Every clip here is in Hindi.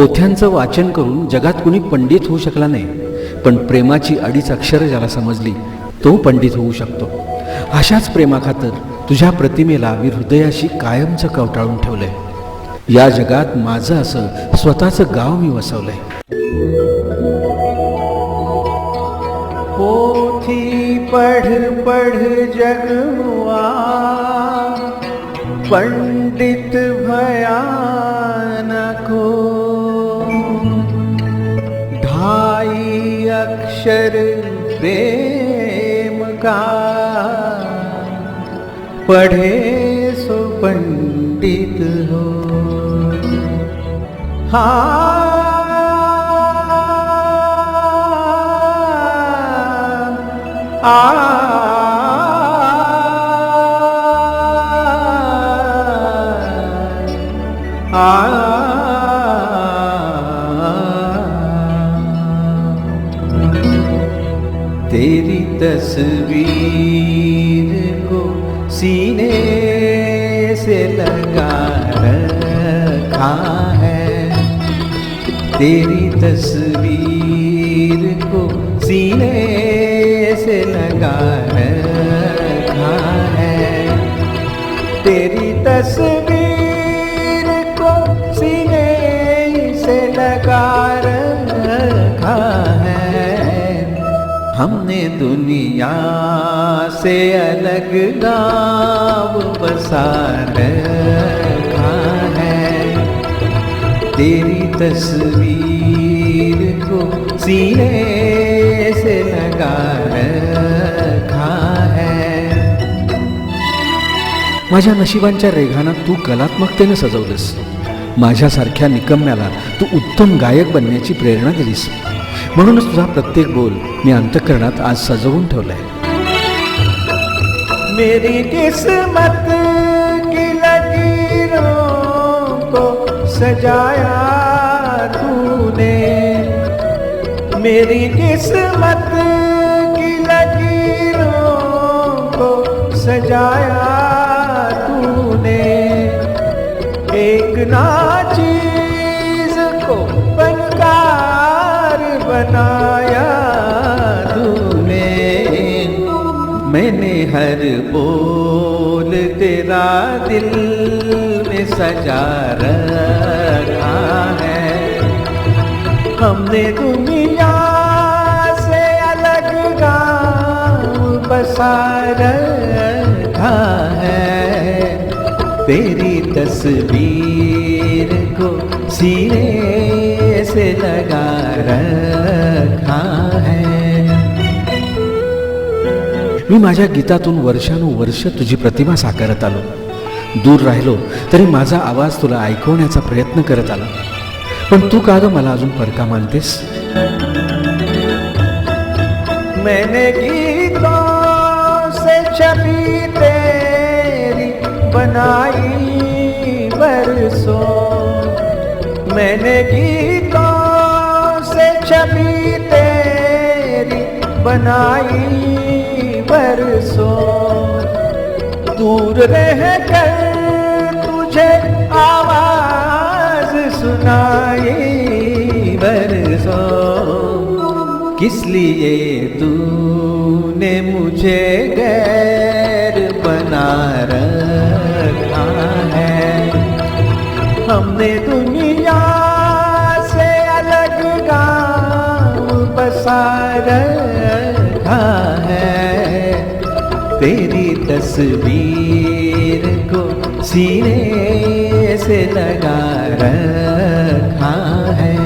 पोथ्यांचं वाचन करून जगात कुणी पंडित होऊ शकला नाही पण प्रेमाची अडीच अक्षरं ज्याला समजली तो पंडित होऊ शकतो. अशाच प्रेमाखातर तुझ्या प्रतिमेला मी हृदयाशी कायमचं कवटाळून ठेवलंय. या जगात माझं असं स्वतःचं गाव मी वसवलंय. पोथी पढ़ पढ़ जग पंडित भया अक्षर प्रेम का। पढ़े सो पंडित हो। हाँ। आ। तेरी तस्वीर को सीने से लगा रखा है। तेरी तस्वीर को सीने से लगा रखा है। तेरी तस्वीर हमने दुनिया से अलग गाँव बसा रखा है। तेरी तस्वीर को सीने से लगा रखा है। माझ्या नशिबांच्या रेघानं तू कलात्मकतेने सजवलंस. माझ्यासारख्या निकम्याला तू उत्तम गायक बनण्याची प्रेरणा दिलीस. म्हणूनच तुझा प्रत्येक बोल मी अंतकरणात आज सजवून ठेवलाय. मेरी किस्मत की लकीरों को सजाया तूने। मेरी किस्मत की लकीरों को सजाया तूने। एक नाचीज हर बोल तेरा दिल में सजा रखा है। हमने दुनिया से अलग गाँव बसा रखा है। तेरी तस्वीर को सीने से लगा रखा है। मी माझ्या गीतातून वर्षानुवर्ष तुझी प्रतिमा साकारत आलो. दूर राहिलो तरी माझा आवाज तुला ऐकवण्याचा प्रयत्न करत आला. पण तू का ग मला अजून परका मानतेस? मैंने गीतों से छवि तेरी बनाई बरसों। मैंने गीतों से छवि तेरी बनाई बरसों दूर रह कर तुझे आवाज़ सुनाई बरसों किस लिए तूने मुझे गैर बना रखा है? हमने दुनिया से अलग गाँव बसा रखा तेरी तस्वीर को सीने से लगा रखा है।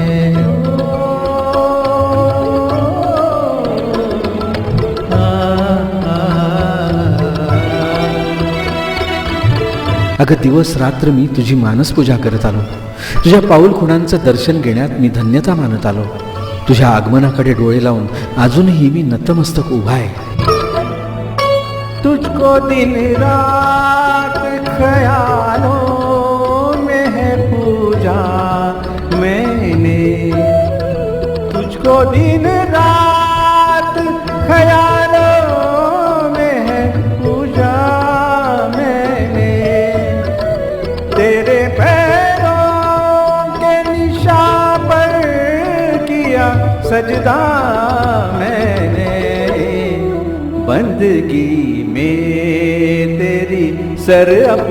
अगं दिवस रात्र मी तुझी मानसपूजा करत आलो. तुझ्या पाऊल खुणांचं दर्शन घेण्यात मी धन्यता मानत आलो. तुझ्या आगमनाकडे डोळे लावून अजूनही मी नतमस्तक उभा आहे. तुझको दिन रात ख्यालों में है पूजा मैंने। तुझको दिन रात सर अब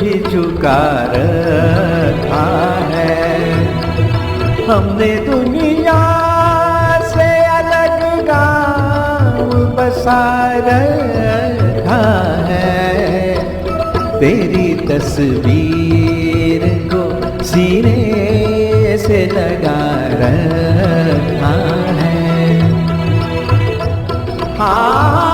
भी झुका रखा है। हमने दुनिया से अलग गाँव बसा रखा है। तेरी तस्वीर को सीने से लगा रखा है। हाँ